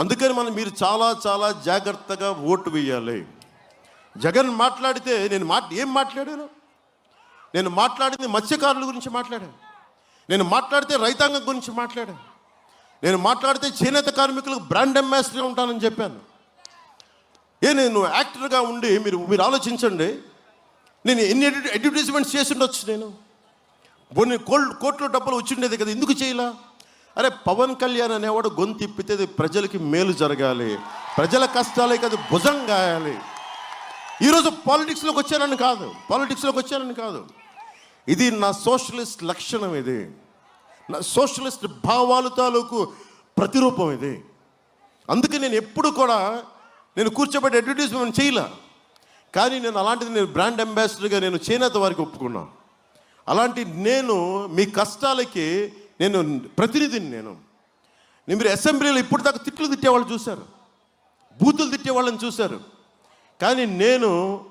అందుకని మనం మీరు చాలా చాలా జాగ్రత్తగా ఓటు వేయాలి. జగన్ మాట్లాడితే నేను మాట ఏం మాట్లాడాను నేను మాట్లాడింది మత్స్యకారుల గురించి మాట్లాడాను. నేను మాట్లాడితే రైతాంగం గురించి మాట్లాడాను. నేను మాట్లాడితే చేనేత కార్మికులకు బ్రాండ్ అంబాసిడర్ ఉంటానని చెప్పాను. ఏ నేను యాక్టర్గా ఉండి మీరు మీరు ఆలోచించండి. నేను ఎన్ని అడ్వర్టైజ్మెంట్స్ చేసి ఉండొచ్చు నేను? కొన్ని కోల్డ్ కోట్ల డబ్బులు వచ్చిండేది కదా ఎందుకు చేయలా? అరే పవన్ కళ్యాణ్ అనేవాడు గొంతు ఇప్పితే అది ప్రజలకి మేలు జరగాలి. ప్రజల కష్టాలే కాదు భుజం గాయాలి. ఈరోజు పాలిటిక్స్లోకి వచ్చానని కాదు. పాలిటిక్స్లోకి వచ్చానని కాదు. ఇది నా సోషలిస్ట్ లక్షణం ఇది. నా సోషలిస్ట్ భావాలు తాలూకు ప్రతిరూపం ఇది. అందుకే నేను ఎప్పుడు కూడా నేను కూర్చోబెట్టి అడ్వర్టైజ్మెంట్ చేయలే. కానీ నేను అలాంటిది నేను బ్రాండ్ అంబాసిడర్గా నేను చేనేత వారికి ఒప్పుకున్నాను అలాంటి నేను మీ కష్టాలకి నేను ప్రతినిధిని నేను. నేను మీరు అసెంబ్లీలో ఇప్పుడు దాకా తిట్లు తిట్టేవాళ్ళు చూశారు. బూతులు తిట్టేవాళ్ళని చూశారు. కానీ నేను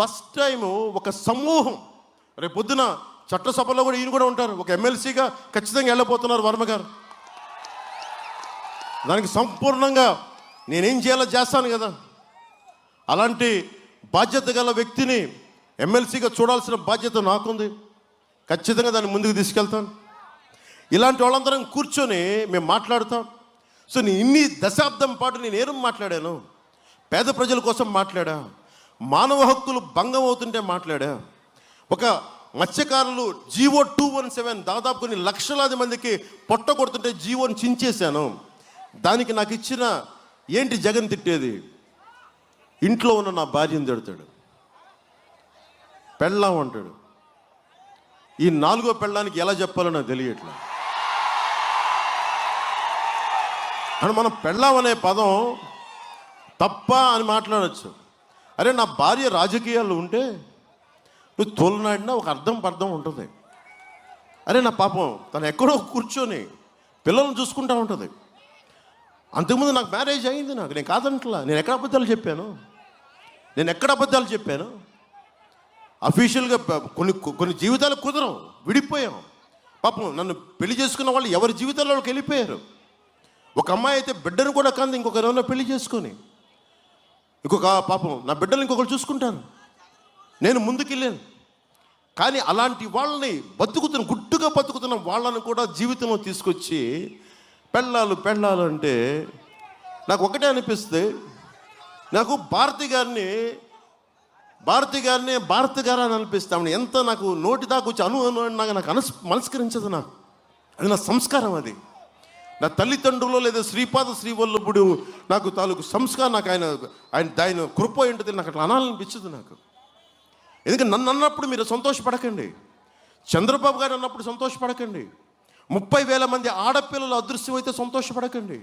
ఫస్ట్ టైం ఒక సమూహం. రేపు పొద్దున చట్టసభలో కూడా ఈయన కూడా ఉంటారు. ఒక ఎమ్మెల్సీగా ఖచ్చితంగా వెళ్ళబోతున్నారు వర్మ గారు. దానికి సంపూర్ణంగా నేనేం చేయాలో చేస్తాను కదా. అలాంటి బాధ్యత గల వ్యక్తిని ఎమ్మెల్సీగా చూడాల్సిన బాధ్యత నాకుంది. ఖచ్చితంగా దాన్ని ముందుకు తీసుకెళ్తాను. ఇలాంటి వాళ్ళందరం కూర్చొని మేము మాట్లాడతాం. సో నేను ఇన్ని దశాబ్దం పాటు నేను ఏం మాట్లాడాను? పేద ప్రజల కోసం మాట్లాడా? మానవ హక్కులు భంగం అవుతుంటే మాట్లాడా? ఒక మత్స్యకారులు జీవో టూ వన్ సెవెన్ దాదాపు కొన్ని లక్షలాది మందికి పొట్ట కొడుతుంటే జీవోని చించేశాను. దానికి నాకు ఇచ్చిన ఏంటి జగన్ తిట్టేది? ఇంట్లో ఉన్న నా భార్యను తిడతాడు. పెళ్ళాం అంటాడు. ఈ నాలుగో పెళ్ళానికి ఎలా చెప్పాలో నాకు తెలియట్లే. అని మనం పెళ్ళాం అనే పదం తప్ప అని మాట్లాడచ్చు. అరే నా భార్య రాజకీయాలు ఉంటే నువ్వు తోలనాడినా ఒక అర్థం పర్థం ఉంటుంది. అరే నా పాపం తను ఎక్కడో కూర్చొని పిల్లల్ని చూసుకుంటా ఉంటుంది. అంతకుముందు నాకు మ్యారేజ్ అయింది నాకు. నేను కాదంటలా నేను ఎక్కడ అబద్ధాలు చెప్పాను? నేను ఎక్కడ అబద్ధాలు చెప్పాను? అఫీషియల్గా కొన్ని కొన్ని జీవితాలు కుదరం విడిపోయాం. పాపం నన్ను పెళ్ళి చేసుకున్న వాళ్ళు ఎవరి జీవితాల్లో వాళ్ళకి వెళ్ళిపోయారు? ఒక అమ్మాయి అయితే బిడ్డను కూడా కంది ఇంకొక ఎవరైనా పెళ్ళి చేసుకొని. ఇంకొక పాపం నా బిడ్డలు ఇంకొకరు చూసుకుంటాను. నేను ముందుకెళ్ళాను. కానీ అలాంటి వాళ్ళని బతుకుతున్న గుట్టుగా బతుకుతున్న వాళ్ళని కూడా జీవితంలో తీసుకొచ్చి పెళ్ళాలు పెళ్ళాలు అంటే నాకు ఒకటే అనిపిస్తే నాకు భారతి గారిని భారతి గారిని భారతి గారు అని అనిపిస్తే ఆమెను ఎంత నాకు నోటి దాకా వచ్చి అను అను అని నాకు నాకు అనస్ మనస్కరించదు నాకు. అది నా సంస్కారం అది. నా తల్లిదండ్రులు లేదా శ్రీపాద శ్రీవల్లభుడు నాకు తాలూకు సంస్కారం నాకు ఆయన ఆయన ఆయన కృప ఏంటో నాకు అట్లా అనాలనిపించదు నాకు. ఎందుకంటే నన్ను అన్నప్పుడు మీరు సంతోషపడకండి. చంద్రబాబు గారు అన్నప్పుడు సంతోషపడకండి. ముప్పై వేల మంది ఆడపిల్లలు అదృశ్యం అయితే సంతోషపడకండి.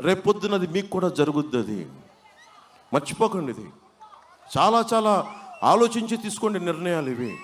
రేపొద్దున అది మీకు కూడా జరుగుద్ది అది. మర్చిపోకండి ఇది. చాలా చాలా ఆలోచించి తీసుకోండి నిర్ణయాలు ఇవి.